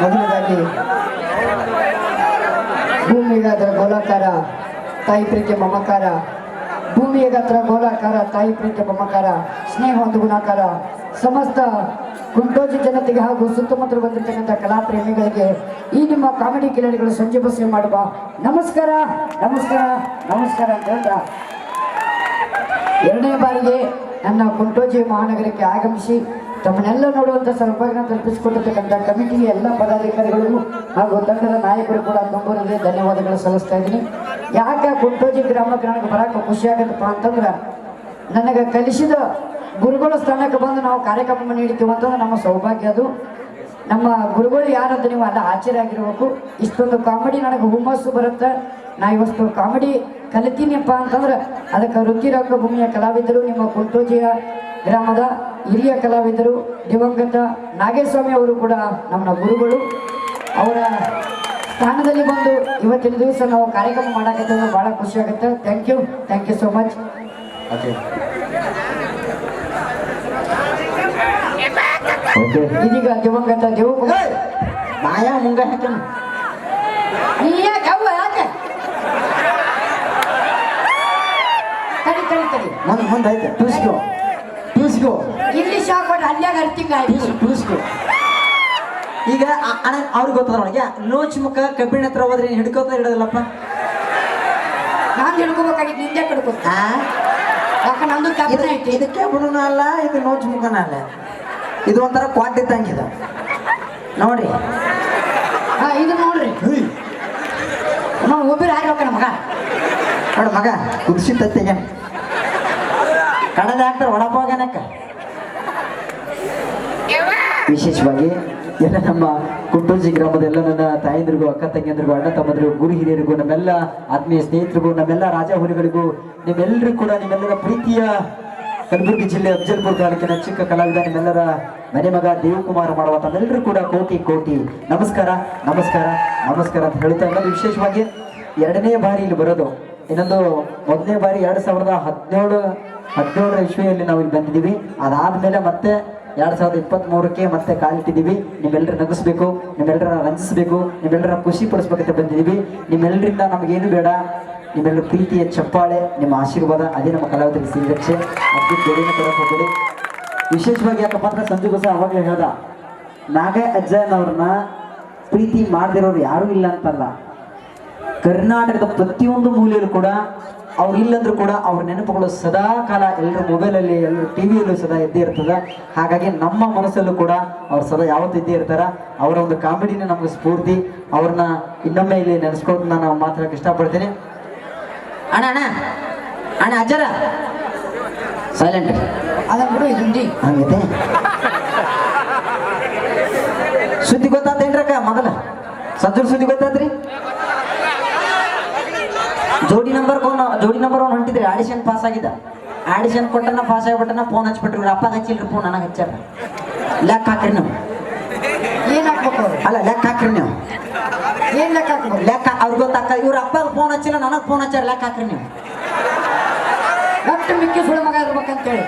ಮೊದಲನೇದಾಗಿ ಭೂಮಿಗಾದ್ರ ಗೋಲಾಕಾರ, ತಾಯಿ ಪ್ರೀತಿಯ ಮಮಕಾರ ಭೂಮಿಯಗಾತ್ರ ಗೋಲಾಕಾರ, ತಾಯಿ ಪ್ರೀತಿಯ ಮಮಕಾರ, ಸ್ನೇಹ ಒಂದು ಗುಣಾಕಾರ. ಸಮಸ್ತ ಕುಂಟೋಜಿ ಜನತೆಗೆ ಹಾಗೂ ಸುತ್ತಮುತ್ತಲು ಬಂದಿರತಕ್ಕಂಥ ಕಲಾ ಪ್ರೇಮಿಗಳಿಗೆ ಈ ನಿಮ್ಮ ಕಾಮಿಡಿ ಕಿಲಾಡಿಗಳು ಸಂಜೆ ಬಸ್ಸೆ ಮಾಡುವ ನಮಸ್ಕಾರ ನಮಸ್ಕಾರ ನಮಸ್ಕಾರ ಅಂತ ಹೇಳ್ತಾ. ಎರಡನೇ ಬಾರಿಗೆ ನನ್ನ ಕುಂಟೋಜಿ ಮಹಾನಗರಕ್ಕೆ ಆಗಮಿಸಿ ತಮ್ಮನ್ನೆಲ್ಲ ನೋಡುವಂಥ ಸೌಭಾಗ್ಯ ಕಲ್ಪಿಸಿಕೊಟ್ಟಿರ್ತಕ್ಕಂಥ ಕಮಿಟಿಯ ಎಲ್ಲ ಪದಾಧಿಕಾರಿಗಳು ಹಾಗೂ ತಂಡದ ನಾಯಕರು ಕೂಡ ತುಂಬೂರಲ್ಲಿ ಧನ್ಯವಾದಗಳು ಸಲ್ಲಿಸ್ತಾ ಇದ್ದೀನಿ. ಯಾಕೆ ಕುಂಟೋಜಿ ಗ್ರಾಮಕ್ಕೆ ನನಗೆ ಬರಕ್ಕೆ ಖುಷಿ ಅಂತಂದ್ರೆ ನನಗೆ ಕಲಿಸಿದ ಗುರುಗಳ ಸ್ಥಾನಕ್ಕೆ ಬಂದು ನಾವು ಕಾರ್ಯಕ್ರಮ ನೀಡ್ತೀವಿ ಅಂತಂದ್ರೆ ನಮ್ಮ ಸೌಭಾಗ್ಯ ಅದು. ನಮ್ಮ ಗುರುಗಳು ಯಾರಂತ ನೀವು ಅಲ್ಲ ಆಗಿರ್ಬೇಕು. ಇಷ್ಟೊಂದು ಕಾಮಿಡಿ ನನಗೆ ಹುಮ್ಮಸ್ಸು ಬರುತ್ತೆ. ನಾ ಇವತ್ತು ಕಾಮಿಡಿ ಕಲಿತೀನಿಪ್ಪ ಅಂತಂದ್ರೆ ಅದಕ್ಕೆ ರುಚಿರಂಗ ಭೂಮಿಯ ಕಲಾವಿದರು ನಿಮ್ಮ ಕುಂಟೋಜಿಯ ಗ್ರಾಮದ ಹಿರಿಯ ಕಲಾವಿದರು ದಿವಂಗತ ನಾಗೇಸ್ವಾಮಿ ಅವರು ಕೂಡ ನಮ್ಮ ಗುರುಗಳು. ಅವರ ಸ್ಥಾನದಲ್ಲಿ ಬಂದು ಇವತ್ತಿನ ದಿವಸ ನಾವು ಕಾರ್ಯಕ್ರಮ ಮಾಡಕತ್ತೇವೆ ಭಾಳ ಖುಷಿ ಆಗುತ್ತೆ. Thank you thank you so much okay okay ಇದೀಗ ದಿವಂಗತ ದೇವಕುಮಾರ್ ಮಾಯಾ ಮುಂಗ ತಡಿ ಮುಂದೆ ಮುಂದೆ ಐತೆ. ಟೂಸ್ಕೋ ಟೂಸ್ಕೋ ಇಲ್ಲಿ ಶಾಕ್ ಕೊಟ್ಟು ಅಲ್ಲೇ ಅರ್ತಿಂಗ ಟೂಸ್ಕೋ ಈಗ ಆ- ಅಣ್ಣ ಅವ್ರಿಗೆ ಗೊತ್ತದ ಒಳಗೆ ನೋಚ್ ಮುಖ ಕಬ್ಬಿಣ ಹತ್ರ ಹೋದ್ರೆ ನೀನ್ ಹಿಡ್ಕೋತ ಇಡೋದಿಲ್ಲಪ್ಪ ನಾನು ಹಿಡ್ಕೋಬೇಕಾಗಿತ್ತು ನಿಂದೆ ಕಡ್ಕೋತ. ಆ? ಯಾಕೆ ನಂದು ಕಬ್ಬಿಣ ಇದು ಐತಿ. ಇದಕ್ಕೆ ಬಿಡುನ ಅಲ್ಲ ಇದು ನೋಚ್ ಮುಖನ ಅಲ್ಲ? ಇದು ಒಂಥರ ಕ್ವಾಂಟಿ ಇದ್ದಂಗಿದೆ ನೋಡಿ. ಹಾ ಇದು ನೋಡ್ರಿ. ನಾವು ಒಬ್ಬಿರು ಹಾಕಿ ಮಗ? ನೋಡು ಮಗ ಕುದಿಸಿ ತತ್ತಿಗೆ. ಕಡದ ಹಾಕ್ತಾರೆ ಒಳಪೋಗನಕ್ಕ ವಿಶೇಷವಾಗಿ ಎಲ್ಲ ನಮ್ಮ ಕುಟ್ಟೂಜಿ ಗ್ರಾಮದ ಎಲ್ಲ ನನ್ನ ತಾಯಂದ್ರಿಗೂ ಅಕ್ಕ ತಂಗಿಯಂದ್ರಿಗೂ ಅಣ್ಣ ತಮ್ಮಂದ್ರಿಗೂ ಗುರು ಹಿರಿಯರಿಗೂ ನಮ್ಮೆಲ್ಲ ಆತ್ಮೀಯ ಸ್ನೇಹಿತರಿಗೂ ನಮ್ಮೆಲ್ಲ ರಾಜ ಹುರಿಗಳಿಗೂ ನಿಮ್ಮೆಲ್ಲರಿಗೂ ಕೂಡ ನಿಮ್ಮೆಲ್ಲರ ಪ್ರೀತಿಯ ಕಲಬುರಗಿ ಜಿಲ್ಲೆ ಅಫಜಲ್ಪುರ ತಾಲೂಕಿನ ಚಿಕ್ಕ ಕಲಾವಿದ ನಿಮ್ಮೆಲ್ಲರ ಮನೆ ಮಗ ದೇವಕುಮಾರ್ ಮಾಡುವ ತಮ್ಮೆಲ್ಲರೂ ಕೂಡ ಕೋಟಿ ಕೋಟಿ ನಮಸ್ಕಾರ ನಮಸ್ಕಾರ ನಮಸ್ಕಾರ ಅಂತ ಹೇಳ್ತಾ ಇನ್ನೊಂದು ವಿಶೇಷವಾಗಿ ಎರಡನೇ ಬಾರಿ ಇಲ್ಲಿ ಬರೋದು. ಇನ್ನೊಂದು ಮೊದಲನೇ ಬಾರಿ ಎರಡು ಸಾವಿರದ ಹದಿನೇಳು ಹದಿನೇಳರ ಇಸ್ವಿಯಲ್ಲಿ ನಾವು ಇಲ್ಲಿ ಬಂದಿದ್ದೀವಿ. ಅದಾದ್ಮೇಲೆ ಮತ್ತೆ ಎರಡ್ ಸಾವಿರದ ಇಪ್ಪತ್ತ್ ಮೂರಕ್ಕೆ ಮತ್ತೆ ಕಾಲಿಟ್ಟಿದ್ದೀವಿ. ನಿಮ್ಮೆಲ್ಲರ ನಗಿಸ್ಬೇಕು ನಿಮ್ಮೆಲ್ಲರ ರಂಜಿಸ್ಬೇಕು ನಿಮ್ಮೆಲ್ಲರ ಖುಷಿ ಪಡಿಸ್ಬೇಕಂತ ಬಂದಿದ್ದೀವಿ. ನಿಮ್ಮೆಲ್ಲರಿಂದ ನಮಗೇನು ಬೇಡ. ನಿಮ್ಮೆಲ್ಲರ ಪ್ರೀತಿಯ ಚಪ್ಪಾಳೆ, ನಿಮ್ಮ ಆಶೀರ್ವಾದ, ಅದೇ ನಮ್ಮ ಕಲಾವಿದರಿಗೆ ಅದಕ್ಕೆ ಬೇರೆ ಕೊಡಕ್ಕೆ ಹೋಗ್ಬೇಡಿ. ವಿಶೇಷವಾಗಿ ಯಾಕಪ್ಪ ಅಂದ್ರೆ ಸಂಜು ಬಸ ಅವಾಗಲೇ ಹೇಳ್ದ, ನಾಗೇ ಅಜ್ಜನವ್ರನ್ನ ಪ್ರೀತಿ ಮಾಡದಿರೋರು ಯಾರೂ ಇಲ್ಲ ಅಂತಲ್ಲ. ಕರ್ನಾಟಕದ ಪ್ರತಿಯೊಂದು ಮೂಲೆಯಲ್ಲೂ ಕೂಡ ಅವ್ರು ಇಲ್ಲಂದ್ರೂ ಕೂಡ ಅವ್ರ ನೆನಪುಗಳು ಸದಾ ಕಾಲ ಎಲ್ಲರೂ ಮೊಬೈಲಲ್ಲಿ ಎಲ್ಲರೂ ಟಿ ವಿಯಲ್ಲೂ ಸದಾ ಇದ್ದೇ ಇರ್ತದೆ. ಹಾಗಾಗಿ ನಮ್ಮ ಮನಸ್ಸಲ್ಲೂ ಕೂಡ ಅವ್ರು ಸದಾ ಯಾವತ್ತು ಇದ್ದೇ ಇರ್ತಾರ. ಅವರ ಒಂದು ಕಾಮಿಡಿನೇ ನಮಗೆ ಸ್ಫೂರ್ತಿ. ಅವ್ರನ್ನ ಇನ್ನೊಮ್ಮೆ ಇಲ್ಲಿ ನೆನೆಸ್ಕೊಂಡು ನಾನು ಮಾತಾಡಕ್ಕೆ ಇಷ್ಟಪಡ್ತೀನಿ. ಅಣ್ಣ ಅಣ್ಣ ಅಣ್ಣ ಅಜ್ಜರ. ಸೈಲೆಂಟ್ ಅದ ಬಿಡು ಹಿಂದಿ. ಹಂಗೈತೆ? ಸುದ್ದಿ ಗೊತ್ತಾತೇನ್ರಕ್ಕ ಮೊದಲ? ಸಜ್ಜರ್ ಸುದ್ದಿ ಗೊತ್ತಾತ್ರಿ? ಜೋಡಿ ನಂಬರ್ ಕೋನ್ ಜೋಡಿ ನಂಬರ್ ಒನ್ ಹೊಂಟಿದ್ರಿ ಆಡಿಷನ್ ಪಾಸ್ ಆಗಿದ್ದ. ಆಡಿಷನ್ ಕೊಟ್ಟನ ಪಾಸ್ ಆಗಿಬಿಟ್ಟನ ಫೋನ್ ಹಚ್ಬಿಟ್ರಿ ಅಪ್ಪ ಹಚ್ಚಿಲ್ರಿ ಫೋನ್ ನನಗೆ ಹಚ್ಚಾರ. ಲೆಕ್ಕ ಹಾಕ್ರಿ ನೀವು. ಏನ್ ಹಾಕ್ಬೇಕು ಅಲ್ಲ ಲೆಕ್ಕ ಹಾಕ್ರಿ ನೀವು. ಏನ್ ಲೆಕ್ಕ ಹಾಕ್ಬೇಕು? ಲೆಕ್ಕ ಅವ್ರಿಗೆ ಗೊತ್ತಾಕ ಇವ್ರ ಅಪ್ಪ ಫೋನ್ ಹಚ್ಚಿಲ್ಲ ನನಗೆ ಫೋನ್ ಹಚ್ಚಾರ ಲೆಕ್ಕ ಹಾಕ್ರಿ ನೀವು. ಒಟ್ಟು ಮಿಕ್ಕಿ ಸುಳ್ಳು ಮಗ ಇರ್ಬೇಕಂತೇಳಿ.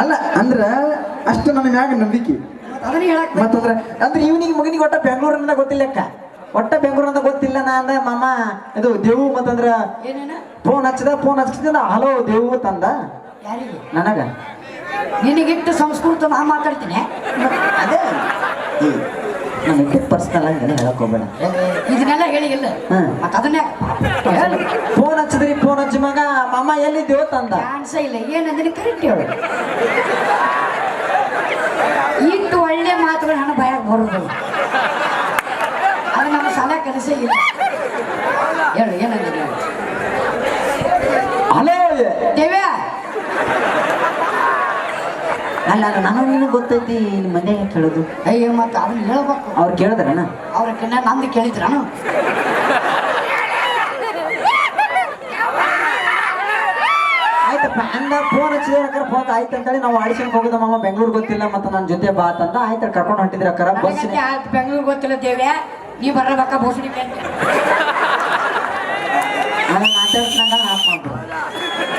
ಅಲ್ಲ ಅಂದ್ರ ಅಷ್ಟು ನನ್ನ ಮ್ಯಾಗ ನಂಬಿಕೆ. ಅದನ್ನ ಹೇಳಕ್ ಮತ್ತಂದ್ರೆ ಅಂದ್ರೆ ಇವನಿಗೆ ಮಗನಿಗೆ ಒಟ್ಟ ಬೆಂಗಳೂರಿನಿಂದ ಗೊತ್ತಿಲ್ಲ ಅಕ್ಕ ಬೆಂಗಳೂರು ಅಂತ ಗೊತ್ತಿಲ್ಲ ನಾ ಅಂದ ಮಾಮ ಇದು ದೇವು ಮತ್ತಂದ್ರ ಏನೇನ? ಫೋನ್ ಹಚ್ಚದ ಫೋನ್ ಹಚ್ಚಿದ ಹಲೋ ದೇವು ತಂದ. ನನಗ? ನಿನಗಿಟ್ಟು ಸಂಸ್ಕೃತ ನಾ ಮಾತಾಡ್ತೀನಿ? ಅದೇ. ನನಗೆ ಪರ್ಸ್ನಲ್ ಆಗಿ ಹೇಳಕೋಬೇಡ ಹೇಳಕ್ ಇದನ್ನೆಲ್ಲ ಹೇಳಿ ಇಲ್ಲ. ಹ್ಮ್. ಮತ್ತ ಅದನ್ನೇ ಹೇಳು. ಫೋನ್ ಹಚ್ಚಿದ್ರಿ ಫೋನ್ ಹಚ್ಚಿ ಮಗ ಮಾಮ ಎಲ್ಲಿ ದೇವು ತಂದ? ಚಾನ್ಸ ಇಲ್ಲ. ಏನಂದ್ರೆ ಕರೆಕ್ಟ್ ಹೇಳು. ಇಟ್ಟು ಒಳ್ಳೆ ಮಾತುಗಳು ಹಣ ಭಯ ಬರೋದು ಅದು ಕನಸೇ ಇಲ್ಲ ಹೇಳು ಏನಂದ್ರೆ ಹೇಳು ಹಲೋ ದೇವ್ಯಾ? ಅಲ್ಲ ಅಲ್ಲ ನಿನಗೆ ಗೊತ್ತೈತಿ ನಿಮ್ಮ ಮನೆಗೆ ಕೇಳೋದು. ಅಯ್ಯೋ ಮತ್ತೆ ಅದನ್ನ ಹೇಳ್ಬೇಕು. ಅವ್ರು ಕೇಳಿದ್ರಣ ಅವ್ರ ಕೆನ್ನ ನಂದು ಕೇಳಿದ್ರಣ ಆಯ್ತಪ್ಪ ಅಂದ ಫೋನ್ ಹಚ್ಚಿದ್ರೆ ಅಕ್ಕಾರ ಫೋನ್ ಆಯ್ತು ಅಂತೇಳಿ ನಾವು ಆಡಿಷನ್ಗೆ ಹೋಗೋದ ಮಾಮ ಬೆಂಗಳೂರು ಗೊತ್ತಿಲ್ಲ ಮತ್ತೆ ನನ್ನ ಜೊತೆ ಬಾ ಅಂತ ಆಯ್ತು ಕರ್ಕೊಂಡು ಹೊಂಟಿದ್ರೆ ಅಕ್ಕರ ಬಸ್ ಬೆಂಗಳೂರು ಗೊತ್ತಿಲ್ಲ ದೇವ್ಯಾ? ನೀ ಬರ್ರ ಬೋಸಡಿಕೆ ಅಂತ. ನಾನು ಮಾತಾಡ್ತಾಗ ಆಫ್ ಮಾಡ್ರು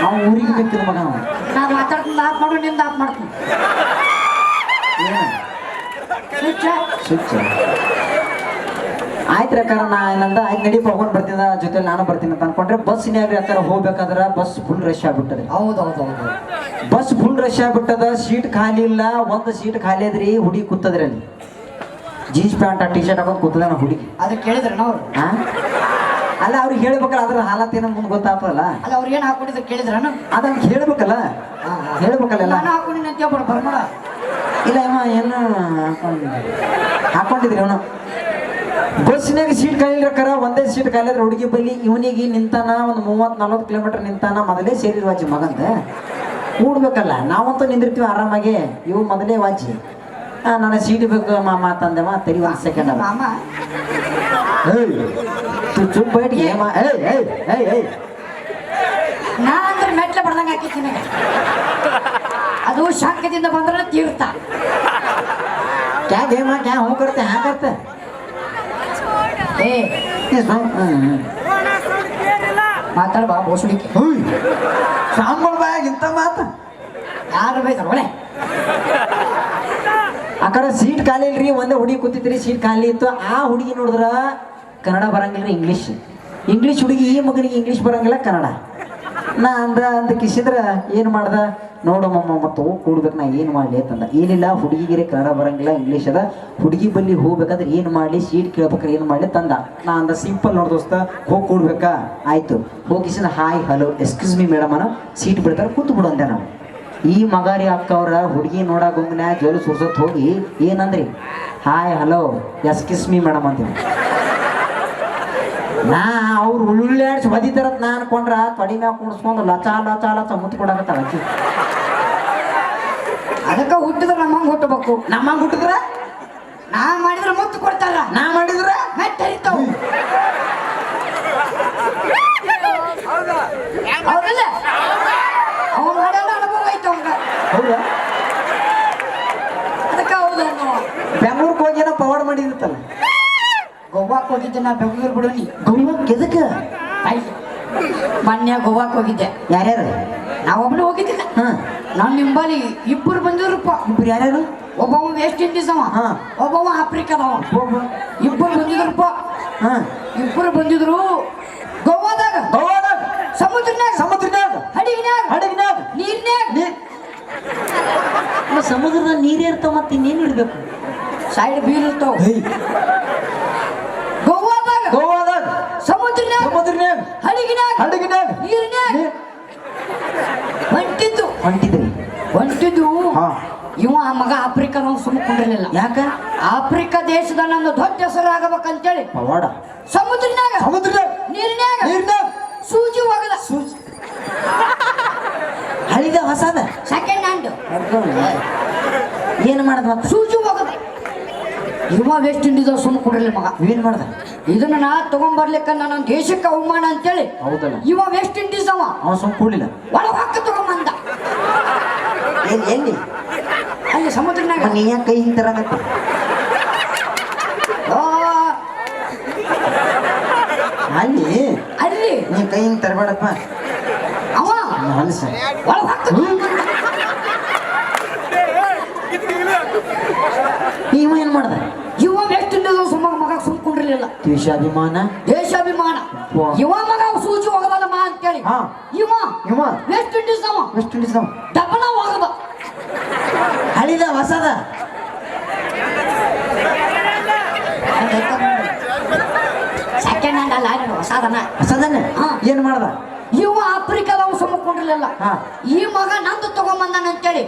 ನಾವು ಊರಿಗೆ ಬೇಕಿದ ಮಗ ನಾವು ನಾ ಮಾತಾಡ್ತೀನಿ ಆಫ್ ಮಾಡು ನಿಂದ ಆಫ್ ಮಾಡ್ತೀನಿ. ಏನು? ಸ್ವಿಚ್ ಆಯ್ತು ಅಕ್ಕಾರ ನಾ ಏನಂದ? ಆಯ್ತು ನಡಿ ಹೋಗೋಣ ಬರ್ತೀನಿ? ಜೊತೆ ನಾನು ಬರ್ತೀನಿ ಅಂತ ಅನ್ಕೊಂಡ್ರೆ ಬಸ್ಸಿನಾಗ ಆತರ ಹೋಗ್ಬೇಕಾದ್ರೆ ಬಸ್ ಫುಲ್ ರಶ್ ಆಗ್ಬಿಟ್ಟದೆ. ಹೌದು ಹೌದು ಹೌದು ಬಸ್ ಫುಲ್ ರಶ್ ಆಗ್ಬಿಟ್ಟದ ಸೀಟ್ ಖಾಲಿ ಇಲ್ಲ ಒಂದು ಸೀಟ್ ಖಾಲಿ ಅದ್ರಿ ಹುಡಿ ಕೂತದ್ರಿ ಅಲ್ಲಿ ಜೀನ್ಸ್ ಪ್ಯಾಂಟ್ ಟಿ ಶರ್ಟ್ ಹಾಕೊಂಡು ಕೂತದ ಹುಡುಗಿ. ಅದ್ರ ಕೇಳಿದ್ರೆ ಅವ್ರು? ಅಲ್ಲ ಅವ್ರಿಗೆ ಹೇಳ್ಬೇಕಲ್ಲ ಅದ್ರ ಹಾಲತ್ ಏನೋ ಮುಂದೆ ಗೊತ್ತಾಗ್ತದಲ್ಲ? ಅಲ್ಲ ಅವ್ರು ಏನು ಹಾಕೊಂಡಿದ್ರು ಕೇಳಿದ್ರನ? ಅದನ್ನ ಹೇಳ್ಬೇಕಲ್ಲ? ಹೇಳ್ಬೇಕಲ್ಲ ಎಲ್ಲ? ನಾನು ಹಾಕೊಂಡಿನಿ ಅಂತ ಹೇಳ್ಬಿಡು ಬರ್ಬೇಡ ಇಲ್ಲ ಅಮ್ಮ ಏನು ಹಾಕೊಂಡ್ ಹಾಕೊಂಡಿದ್ರಿ ಅವನು. ಬಸ್ಸಿನಾಗ ಸೀಟ್ ಖಾಲಿ ಒಂದೇ ಸೀಟ್ ಖಾಲಿ ಇದ್ರೆ ಹುಡುಗಿ ಬಲ್ಲಿ ಇವನಿಗೆ ನಿಂತಾನ ಒಂದು ಮೂವತ್ತು ನಲ್ವತ್ತು ಕಿಲೋಮೀಟರ್ ನಿಂತಾನ ಮೊದಲೇ ಸೇರಿದ ವಾಜಿ ಮಗಂದ. ಕೂಡ್ಬೇಕಲ್ಲ ನಾವಂತೂ ನಿಂದಿರ್ತೀವಿ ಆರಾಮಾಗಿ ಇವು ಮೊದಲೇ ವಾಜಿ ನನ್ನ ಸೀಟ್ ಬೇಕು ಮಾಮ ಮಾ ತರಿ ಒಂದು ಸೆಕೆಂಡ್ ಅದ ತು ಚುಪ್ ಬೈಟ್ ಏಮ ಏಯ್ ಏಯ್ ಏಯ್ ಏಯ್. ನಾ ಅಂದ್ರೆ ಮೆಟ್ಲೆ ಬರ್ದಂಗೆ ಹಾಕಿತ್ತು ನಿನಗೆ. ಅದು ಶಾಖದಿಂದ ಬಂದ್ರೆ ತೀರ್ಥ. ಕ್ಯಾ ಗೇಮ ಕ್ಯಾ ಹೂ ಕರ್ತೆ ಹ್ಯಾ ಕರ್ತೆ? ಏ ಮಾತಾಡ ಬಾ ಬೋಸುಡಿಕೆ. ಸಾಂಬಳ ಬಾಯಾಗ ಇಂಥ ಮಾತ? ಯಾರು ಬೈತಾರ ಒಳ್ಳೆ ಆಕಡೆ ಸೀಟ್ ಖಾಲಿ ಇಲ್ರಿ, ಒಂದೇ ಹುಡುಗಿ ಕೂತಿದ್ರಿ ಸೀಟ್ ಖಾಲಿ ಇತ್ತು. ಆ ಹುಡುಗಿ ನೋಡಿದ್ರ ಕನ್ನಡ ಬರಂಗಿಲ್ಲ ಇಂಗ್ಲೀಷ್ ಇಂಗ್ಲೀಷ್ ಹುಡುಗಿ, ಈ ಮಗನಿಗೆ ಇಂಗ್ಲೀಷ್ ಬರಂಗಿಲ್ಲ, ಕನ್ನಡ. ನಾ ಅಂದ ಅಂತ ಕಿಸಿದ್ರ, ಏನು ಮಾಡ್ದ? ನೋಡಮ್ಮಮ್ಮ ಮಮ್ಮ ಮತ್ತು ಕೂಡ್ಬೇಕು ನಾ ಏನು ಮಾಡಲಿ ಅಂತಂದ. ಏನಿಲ್ಲ ಹುಡುಗಿಗೆ ಕನ್ನಡ ಬರಂಗಿಲ್ಲ ಇಂಗ್ಲೀಷ್ ಅದ. ಹುಡುಗಿ ಬಲ್ಲಿ ಹೋಗ್ಬೇಕಾದ್ರೆ ಏನು ಮಾಡಲಿ ಸೀಟ್ ಕೇಳ್ಬೇಕಾದ್ರೆ ಏನು ಮಾಡ್ಲಿ ತಂದ. ನಾ ಅಂದ ಸಿಂಪಲ್ ನೋಡ್ ದೋಸ್ತ, ಹೋಗಿ ಕೂಡ್ಬೇಕಾ? ಆಯ್ತು. ಹೋಗಿಸಿನ hi hello excuse me madam seat ಬಿಡ್ತಾರೆ ಕೂತು ಬಿಡು ಅಂದೆ ನಾವು. ಈ ಮಗಾರಿ ಅಕ್ಕವ್ರ ಹುಡುಗಿ ನೋಡಕ್ ಹೋಗ್ನ ಜೋಲು ಸುರ್ಸತ್ ಹೋಗಿ ಏನಂದ್ರಿ? Hi hello S kiss me madam ಅಂತ ನಾ ಅವ್ರು ಉಳ್ಳಾಡ್ಸಿ ಹೊದಿತಾರತ್ ನಾ ಅನ್ಕೊಂಡ್ರ ತೊಡಿ ಮ್ಯಾಗ ಕುಣಿಸ್ಕೊಂಡು ಲಚ ಲಚ ಲಚ ಮುತ್ತು ಕೊಡಕತ್ತಾಳ ಅದಕ್ಕ ಅದಕ್ಕೆ ಹುಟ್ಟಿದ್ರೆ ನಮ್ಮಂಗೆ ಹುಟ್ಟಬೇಕು. ನಮ್ಮಂಗ್ ಹುಟ್ಟಿದ್ರ? ನಾ ಮಾಡಿದ್ರೆ ಮುತ್ತು ಕೊಡ್ತಾರ. ನಾ ಮಾಡಿದ್ರೆ? ಮೆಟ್ಟರಿತಾವ್ ಹೌದಲ್ಲ ಅವ ಮಾಡಲ್ಲ ಅನುಭವ ಐತೆ ಅವಂಗ ಹೌದಾ? ಅದಕ್ಕೆ ಹೌದು ಬೆಂಗ್ಳೂರ್ಗೆ ಹೋಗಿ ಏನೋ ಪವಾಡ್ ಮಾಡಿದಿತ್ತಲ್ಲ ಗೋವಾಕ್ ಹೋಗಿದ್ದೆ ನಾ ಬೆಂಗಳೂರು ಬಿಡೋನಿ ಗೋವಾಕ್ ಎದಕ್ಕೆ? ಆಯ್ತು. ಮೊನ್ನೆ ಗೋವಾಕ್ ಹೋಗಿದ್ದೆ. ಯಾರ್ಯಾರು? ನಾವೊಬ್ಬನು ಹೋಗಿದ್ದಿಲ್ಲ ಹಾ. ನಾನು ನಿಂಬಲ್ಲಿ ಇಬ್ಬರು ಬಂದಿರಪ್ಪ ಇಬ್ರು ಯಾರ್ಯಾರು? ಒಬ್ಬವ ವೆಸ್ಟ್ ಇಂಡೀಸ್ ಅವ. ಹಾ. ಒಬ್ಬವ ಆಫ್ರಿಕಾದವ ಇಬ್ಬರು ಬಂದಿದ್ರಪ್ಪ. ಹಾಂ. ಇಬ್ಬರು ಬಂದಿದ್ರು ಗೋವಾದಾಗ. ಗೋವಾದಾಗ? ಸಮುದ್ರನಾಗ ಸಮುದ್ರನಾಗ ಹಡಗಿನಾಗ ಹಡಗಿನಾಗ ನೀರ್ನ್ಯಾಗ ನೀ- ಅಲ್ಲ, ಸಮುದ್ರದ ನೀರೇ ಇರ್ತಾವ ಮತ್ತೆ ಇನ್ನೇನು ಇಡ್ಬೇಕು ಸೈಡ್ ಬೀಲ್ ಇರ್ತಾವ. ಗೋವಾದಾಗ. ಗೋವಾದಾಗ. ಸಮುದ್ರನ್ಯಾಗ. ಸಮುದ್ರನ್ಯಾಗ. ಹಡಗಿನಾಗ ಹಡಗಿನಾಗ ನೀರ್ನ್ಯಾಗ. ಹೊಂಟಿದ್ದು. ಹೊಂಟಿದ್ರಿ. ಹೊಂಟಿದ್ದು. ಇವ ಆ ಮಗ ಆಫ್ರಿಕಾದವ ಸುಮ್ಮಕೊಂಡಿರಲಿಲ್ಲ ಯಾಕ? ಆಫ್ರಿಕಾ ದೇಶದ ನನ್ನ ದೊಡ್ಡ ಹೆಸರು ಆಗಬೇಕಂತೇಳಿ ಪವಾಡ ಸಮುದ್ರನಾಗ ಸಮುದ್ರನ್ಯಾಗ. ನೀರ್ನ್ಯಾಗ. ನೀರ್ನ್ಯಾಗ. ಸೂಜಿ ಹೋಗಲ್ಲ. ಸೂಜಿ. ಹಳಿದ ಹೊಸದ? Second hand. ಏನು ಮಾಡ್ದ? ಸೂಜಿ ಹೋಗದ. ಇವ ವೆಸ್ಟ್ ಇಂಡೀಸ್ ಸುಮ್ಮ ಕೊಡಲಿ ಮಗ. ಏನ್ ಮಾಡ್ದ? ಇದನ್ನ ನಾ ತಗೊಂಡ್ಬರ್ಲಿಕ್ಕ ನನ್ನ ದೇಶಕ್ಕೆ ಅವಮಾನ ಅಂತೇಳಿ. ಹೌದಲ್ಲ. ಇವ ವೆಸ್ಟ್ ಇಂಡೀಸ್ ಅವ ಅವ ಸುಮ್ ಕೊಡ್ಲಿಲ್ಲ. ಒಳ ಹಾಕ ತಗೊಂಬಂದ. ಎಲ್ಲಿ ಎಲ್ಲಿ? ಅಲ್ಲಿ ಸಮುದ್ರನಾಗ. ನೀ ಯಾಕೆ ಕೈ ಆ, ಅಲ್ಲಿ? ಅಲ್ಲಿ. ನೀ ಕೈ ಹಿಂಗೆ ತರಬೇಡಪ್ಪ. ಅವ? ಹಲಸ ಒಳ ತಗೊಂಬಂದ. ಇವ ಏನ್ ಮಾಡ್ದ? ಯುವ ವೆಸ್ಟ್ ಇಂಡೀಸ್ ಸುಮ್ಮ ಮಗ ಸುಮ್ಕೊಂಡಿರ್ಲಿಲ್ಲ. ದೇಶಾಭಿಮಾನ? ದೇಶಾಭಿಮಾನ. ಇವ ಮಗ ಸೂಚಿ ಹೋಗದಲ್ಲ ಮಾ ಅಂತೇಳಿ. ಹಾ. ಇವ ಇವ. ವೆಸ್ಟ್ ಇಂಡೀಸ್ ಅವ. ವೆಸ್ಟ್ ಇಂಡೀಸ್ ಅವ. ಡಬ್ಬನ ಹೋಗದ ಹಳಿದ ಹೊಸದ. ಸೆಕೆಂಡ್ ಹ್ಯಾಂಡ್ ಅಲ್ಲ ನೀನು ಹೊಸದನ? ಹೊಸದನ್ನ ಹಾ. ಏನ್ ಮಾಡ್ದ? ಇವ ಆಫ್ರಿಕಾದವ ಸುಮ್ಮಕೊಂಡಿರ್ಲಿಲ್ಲ ಹಾ. ಈ ಮಗ ನಂದು ತಗೊಂಬಂದಾನ ಅಂತೇಳಿ.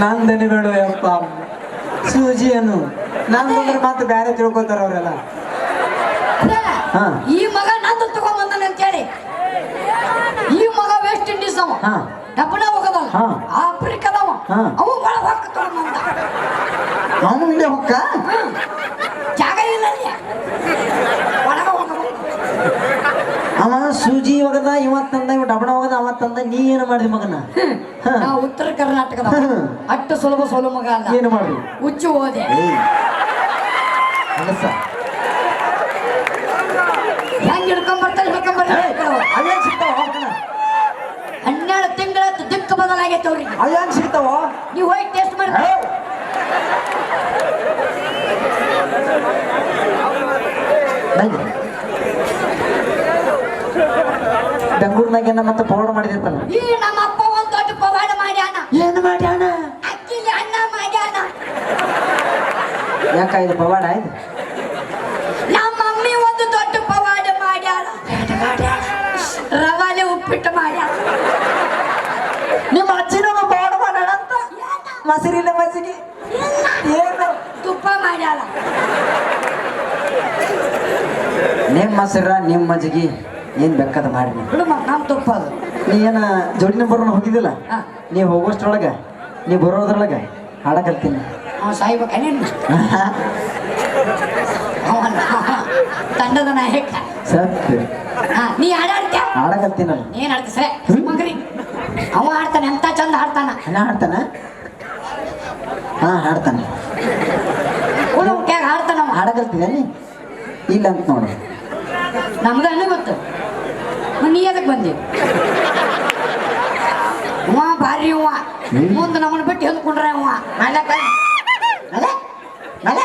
ನಂದನಿಗಳು ಯಪ್ಪ. ಸೂಜಿಯನ್ನು. ನಂದಂದ್ರೆ ಮತ್ತೆ ಬೇರೆ ತಿಳ್ಕೊತಾರ ಅವರೆಲ್ಲ. ಈ ಮಗ ನಂದು ತಗೊಂಬಂದಾನ ಅಂತೇಳಿ. ಈ ಮಗ ವೆಸ್ಟ್ ಇಂಡೀಸ್ ಅವ. ಡಬ್ಬನ ಹೋಗದಲ್ಲ ಹಾ. ಆಫ್ರಿಕಾದವ. ಅವ ಒಳ ಹೊಕ್ಕ ತಗೊಂಬಂದ. ಅವನು ಹೊಕ್ಕ ಹಾ. ಜಾಗ ಇಲ್ಲ ಅಲ್ಲಿ ಒಳಗ ಹೋಗಬೇಕು ಅವ ಸೂಜಿ ಒಗದ ಇವತ್ತಂದ ಇವ ಡಬಣ ಒಗದ ಅವತ್ತಂದ ನೀ ಏನು ಮಾಡಿದಿ ಮಗನ. ನಾ ಉತ್ತರ ಕರ್ನಾಟಕದ. ಅಟ್ಟು ಸುಲಭ ಸೋಲು ಮಗ ಅಲ್ಲ. ಏನು ಮಾಡಿದಿ? ಹುಚ್ಚು ಹೋದೆ. ಅಲಸ ಹೆಂಗ್ ಹಿಡ್ಕೊಂಡ್ ಬರ್ತಾರೆ ಹಿಡ್ಕೊಂಡ್ ಬರ್ತಾರೆ ಅವೇನ್ ಸಿಗ್ತಾವ ಹನ್ನೆರಡು ತಿಂಗಳ ದಿಕ್ಕ ಬದಲಾಗೈತೆ ಅವ್ರಿಗೆ. ಅಲ್ಲೇನ್ ಸಿಗ್ತಾವ? ನೀವು ಹೋಗಿ ಟೇಸ್ಟ್ ಮಾಡಿ ಬೆಂಗಳೂರಿನಾಗ ಏನ ಮತ್ತೆ ಪೌಡರ್ ಮಾಡಿದಿರ್ತಲ್ಲ. ಈ ನಮ್ಮ ಅಪ್ಪ ಒಂದ್ ದೊಡ್ಡ ಪವಾಡ ಮಾಡ್ಯಾನ. ಏನು ಮಾಡ್ಯಾಣ ಅಕ್ಕಿಲಿ ಅನ್ನ ಮಾಡ್ಯಾನ. ಯಾಕ ಇದು ಪವಾಡ ಇದು? ನಮ್ಮ ಮಮ್ಮಿ ಒಂದು ದೊಡ್ಡ ಪವಾಡ ಮಾಡ್ಯಾಳ. ರವಾಲೆ ಉಪ್ಪಿಟ್ಟು ಮಾಡ್ಯಾಳ. ನಿಮ್ಮ ಅಜ್ಜಿನ ಪವಾಡ ಮಾಡ್ಯಾಳ ಅಂತ? ಮಸರಿಲ್ಲ ಮಜ್ಜಿಗೆ? ಏನು? ತುಪ್ಪ ಮಾಡ್ಯಾಳ. ನಿಮ್ಮ ಮಸರ ನಿಮ್ಮ ಮಜ್ಜಿಗೆ. ಏನ್ ಬೇಕಾದ ಮಾಡಿ ನೀವು. ತಪ್ಪ ಅದು. ನೀ ಏನ ಜೋಡಿ ನಂಬರ್ ಹೋಗಿದ್ದಿಲ್ಲ. ನೀ ಹೋಗೋಷ್ಟ್ರೊಳಗ ನೀ ಬರೋದ್ರೊಳಗ ಹಾಡ ಕಲ್ತೀನಿ. ಅವ ಸಾಯ್ಬೇಕ ತಂಡದ ನಾಯಕ. ಸತ್ಯ. ನೀ ಹಾಡಾಡ್ತೀಯ ಹಾಡ ಕಲ್ತೀನಲ್ಲ. ಏನ್ ಆಡ್ತಿ ಸರಿ? ಮಗರಿ. ಅವ ಹಾಡ್ತಾನೆ ಎಂತ ಚಂದ ಆಡ್ತಾನ? ನಾ ಹಾಡ್ತಾನ ಹಾ ಹಾಡ್ತಾನೆ. ಹಾಡ್ತಾನ ಹಾಡ ಕಲ್ತಿದ್ದ ಇಲ್ಲ ಅಂತ ನೋಡು. ನಮ್ಗ ಅನ್ನ ಗೊತ್ತು? ನೀ ಅದಕ್ಕೆ ಬಂದಿ ಅವ ಭಾರಿ ಅವ ಮುಂದೆ ನಮ್ಮನ್ನ ಬಿಟ್ಟು ಹೊಂದ್ಕೊಂಡ್ರೆ ಅವ ಮಲಕ ಮಲೆ ಮಲೆ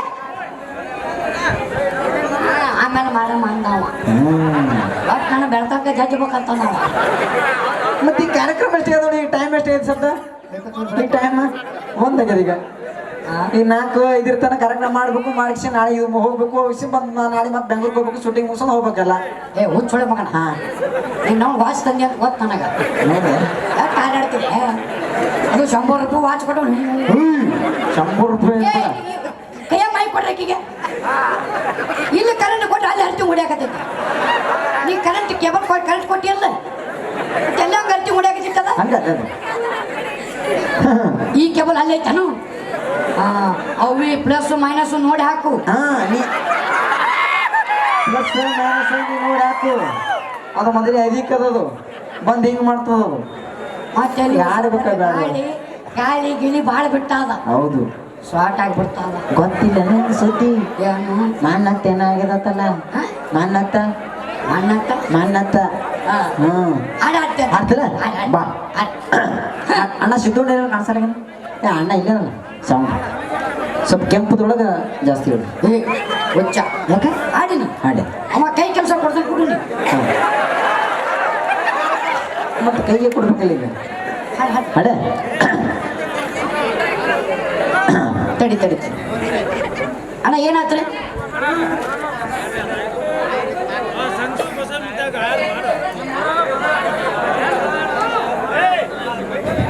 ಆಮೇಲೆ ಮಾಡಮ್ಮ ಅಂದವ. ಹ್ಮ್. ಬಟ್ ನಾನು ಬೆಳ್ತಕ್ಕ ಜಜ್ಬೇಕಂತ ನಾವು. ಮತ್ತೆ ಈ ಕಾರ್ಯಕ್ರಮ ಎಷ್ಟೇ ನೋಡಿ ಟೈಮ್ ಎಷ್ಟೇ ಸದ್ದ? ಈ ಟೈಮ್ ಒಂದಾಗ್ಯದ ಈಗ. ಈ ನಾಲ್ಕು ಇದ್ರ ತನಕ ಕಾರ್ಯಕ್ರಮ ಮಾಡ್ಬೇಕು ಮಾಡಿಸಿ ನಾಳೆ ಇದು ಹೋಗ್ಬೇಕು ವಿಷಯ ಬಂದು ನಾಳೆ ಮತ್ತೆ ಬೆಂಗ್ಳೂರ್ಗೆ ಹೋಗ್ಬೇಕು ಶೂಟಿಂಗ್ ಮುಗಿಸ್ಕೊಂಡು ಹೋಗ್ಬೇಕಲ್ಲ. ಏ ಹುಚ್ಚೊಳೆ ಮಗನ? ಹಾ. ನೀನು ನಾವು ವಾಚ್ ತಂದೆ ಅಂತ ಗೊತ್ತು ನನಗೆ. ಯಾಕೆ ಕಾಲಾಡ್ತೀನಿ ಅದು ಶಂಬರ್ ರೂಪಾಯಿ ವಾಚ್ ಕೊಟ್ಟು ಶಂಬರ್ ರೂಪಾಯಿ ಕೈಯ ಮೈ ಕೊಡ್ರಿ ಆಕಿಗೆ. ಇಲ್ಲಿ ಕರೆಂಟ್ ಕೊಟ್ಟು ಅಲ್ಲಿ ಹರ್ತಿ ಹೊಡ್ಯಾಕತ್ತೈತಿ ನೀ ಕರೆಂಟ್ ಕೇಬಲ್ ಕೊಟ್ಟು ಕರೆಂಟ್ ಕೊಟ್ಟಿಲ್ಲ ಎಲ್ಲ ಹರ್ತಿ ಹಂಗ ಅದು. ಈ ಕೇಬಲ್ ಅಲ್ಲೇ ಐತನು? ಅವಿ ಪ್ಲಸ್ ಮೈನಸ್ ನೋಡಿ ಹಾಕು. ಹಾ ನೀ ಪ್ಲಸ್ ಮೈನಸ್ ನೋಡಿ ಹಾಕು. ಅದು ಮೊದಲೇ ಅದಕ್ಕೆ ಅದು ಬಂದು ಹಿಂಗೆ ಮಾಡ್ತದ ಅದು ಮತ್ತೆ ಅಲ್ಲಿ ಯಾರು? ಗಾಳಿ ಗಾಳಿ ಗಿಳಿ ಭಾಳ ಬಿಟ್ಟಾದ. ಹೌದು. ಶಾರ್ಟ್ ಆಗಿಬಿಡ್ತಾದ ಗೊತ್ತಿಲ್ಲ ನನ್ನ ಸುದ್ದಿ? ಏನು? ಮಾನತ್ತ ಏನಾಗಿದತ್ತಲ್ಲ ಹಾ? ಮಾನತ್ತ ಹಾ. ಹ್ಮ್ ಆಡ್ತೀರ? ಬಾ. ಅಣ್ಣ ಸಿದ್ದು ಕಾಣಿಸಲ್ಲ ಏ ಅಣ್ಣ ಇಲ್ಲನಲ್ಲ. ಸೌಂಡ್ ಸ್ವಲ್ಪ ಕೆಂಪುದ್ರೊಳಗೆ ಜಾಸ್ತಿ ಹೇಳಿ ಏ ಹುಚ್ಚ ಯಾಕೆ ಆಡಿನಿ ಆಡಿ ಅವ ಕೈ ಕೆಲಸ ಕೊಡ್ತೀನಿ ಕೊಡು ನೀ ಮತ್ತೆ ಕೈಗೆ ಕೊಡ್ಬೇಕಲ್ಲ ಈಗ ಹಾಡ್ ತಡಿ ತಡಿ. ಅಣ್ಣ ಏನಾತ್ರಿ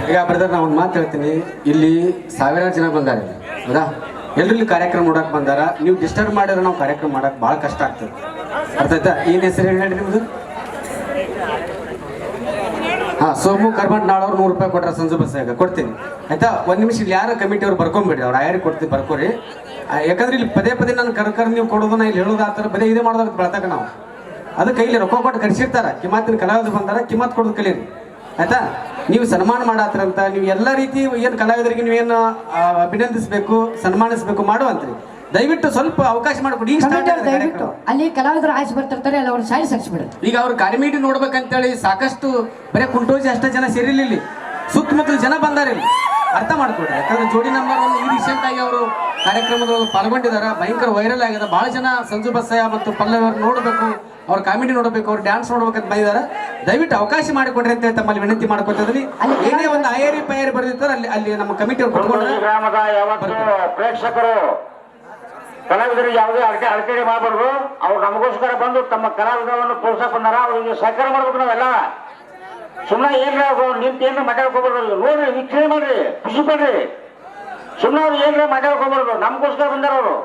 ಈಗ ಬ್ರದರ್ ನಾವು ಒಂದು ಮಾತು ಹೇಳ್ತೀನಿ. ಇಲ್ಲಿ ಸಾವಿರಾರು ಜನ ಬಂದಾರೆ. ಹೌದಾ? ಎಲ್ಲರಲ್ಲಿ ಕಾರ್ಯಕ್ರಮ ನೋಡಕ್ಕೆ ಬಂದಾರ. ನೀವು ಡಿಸ್ಟರ್ಬ್ ಮಾಡಿದ್ರೆ ನಾವು ಕಾರ್ಯಕ್ರಮ ಮಾಡಕ್ಕೆ ಭಾಳ ಕಷ್ಟ ಆಗ್ತದೆ. ಅರ್ಥ ಆಯ್ತಾ? ಏನ್ ಹೆಸರು ಹೇಳಿ ನಿಮ್ದು? ಹಾ, ಸೋಮು ಕರ್ಮಂಟ್ ನಾಳವ್ರು ನೂರು ರೂಪಾಯಿ ಕೊಟ್ಟರೆ ಸಂಜು ಬಸ್ಸಾಗ ಕೊಡ್ತೀನಿ. ಆಯ್ತಾ? ಒಂದು ನಿಮಿಷ ಇಲ್ಲಿ ಯಾರು ಕಮಿಟಿ ಅವ್ರು ಬರ್ಕೊಂಬಿಡಿ ಅವ್ರು ಯಾರಿಗೆ ಕೊಡ್ತೀನಿ ಬರ್ಕೋರಿ. ಯಾಕಂದ್ರೆ ಇಲ್ಲಿ ಪದೇ ಪದೇ ನಾನು ಕರ್ಕರ್ ಕರ್ ನೀವು ಕೊಡೋದನ್ನ ಇಲ್ಲಿ ಹೇಳೋದು ಆ ಪದೇ ಇದೇ ಮಾಡೋದಕ್ಕೆ ಬೆಳ್ತಾಗ ನಾವು. ಅದಕ್ಕೆ ಇಲ್ಲಿ ರೊಕ್ಕ ಕೊಟ್ಟು ಕರ್ಸಿರ್ತಾರ. ಕಿಮ್ಮತ್ತಿನ ಕಲಾವಿದ್ರು ಬಂದಾರ ಕಿಮ್ಮತ್ ಕೊಡೋದು ಕಲೀರಿ. ಆಯ್ತಾ? ನೀವು ಸನ್ಮಾನ ಮಾಡಾತ್ರಂತ ನೀವು ಎಲ್ಲ ರೀತಿ ಏನು ಕಲಾವಿದರಿಗೆ ನೀವೇನು ಅಭಿನಂದಿಸಬೇಕು ಸನ್ಮಾನಿಸಬೇಕು ಮಾಡುವಂತ್ರಿ ದಯವಿಟ್ಟು ಸ್ವಲ್ಪ ಅವಕಾಶ ಮಾಡಿಕೊಡಿ ಈಗ ಕಮಿಟಿ ದಯವಿಟ್ಟು. ಅಲ್ಲಿ ಕಲಾವಿದರು ಆಯ್ಸಿ ಬರ್ತಿರ್ತಾರೆ ಅಲ್ಲಿ ಅವ್ರ ಸಾಯಿ ಸರಿಸ್ಬಿಡ್ರಿ ಈಗ ಅವ್ರು ಕಾರ್ಮಿಟಿ ನೋಡ್ಬೇಕಂತೇಳಿ ಸಾಕಷ್ಟು ಬರೀ ಕುಂಟೋಜಿ ಅಷ್ಟೇ ಜನ ಸೇರಿಲ್ಲ ಇಲ್ಲಿ ಸುತ್ತಮುತ್ತಲ ಜನ ಬಂದಾರೆ ಇಲ್ಲಿ. ಅರ್ಥ ಮಾಡ್ಕೊಡ್ರಿ ಯಾಕಂದ್ರೆ ಜೋಡಿ ನಂಬರ್ ಒಂದು ಈ ರೀಸೆಂಟ್ ಆಗಿ ಅವರು ಕಾರ್ಯಕ್ರಮದೊಳಗೆ ಪಾಲ್ಗೊಂಡಿದ್ದಾರೆ ಭಯಂಕರ ವೈರಲ್ ಆಗಿದೆ. ಬಹಳ ಜನ ಸಂಜು ಬಸಯ್ಯ ಮತ್ತು ಪಲ್ಲವಿ ಅವ್ರು ನೋಡಬೇಕು. ಅವ್ರ ಕಾಮಿಡಿ ನೋಡಬೇಕು ಅವ್ರು ಡ್ಯಾನ್ಸ್ ನೋಡ್ಬೇಕಂತ ಬಂದಿದ್ದಾರೆ. ದಯವಿಟ್ಟು ಅವಕಾಶ ಮಾಡಿಕೊಡ್ರಿ ಅಂತ ತಮ್ಮಲ್ಲಿ ವಿನಂತಿ ಮಾಡ್ಕೊತಿದ್ರಿ ಏನೇ ಒಂದು ಅಯರಿ ಪಯರಿ ಬರ್ದಿರ್ತಾರೆ ಅಲ್ಲಿ ಅಲ್ಲಿ ನಮ್ಮ ಕಮಿಟಿ ಗ್ರಾಮದ ಯಾವತ್ತು ಪ್ರೇಕ್ಷಕರು ಕಲಾವಿದರು ಯಾವುದೇ ಅಡಕೆ ಅಡಚಣೆ ಮಾಡಬಾರ್ದು ಅವ್ರು ನಮಗೋಸ್ಕರ ಬಂದು ತಮ್ಮ ಕಲಾವಿದವನ್ನು ಪ್ರೋತ್ಸಾಹ ಬಂದಾರ ಅವ್ರಿಗೆ ಸಹಕಾರ ಮಾಡ್ಬೇಕು ನಾವೆಲ್ಲ. ಸುಮ್ಮನೆ ಏನ್ರ ಅವ್ರು ನಿಂತು ಏನ್ರ ಮಾತಾಡ್ಕೋಬಾರ್ದು. ನೋಡ್ರಿ ವೀಕ್ಷಣೆ ಮಾಡ್ರಿ ಖುಷಿ ಪಡ್ರಿ. ಸುಮ್ಮನೆ ಅವ್ರು ಏನ್ರ ಮಾತಾಡ್ಕೋಬಾರ್ದು. ನಮಗೋಸ್ಕರ ಬಂದಾರ ಅವರು.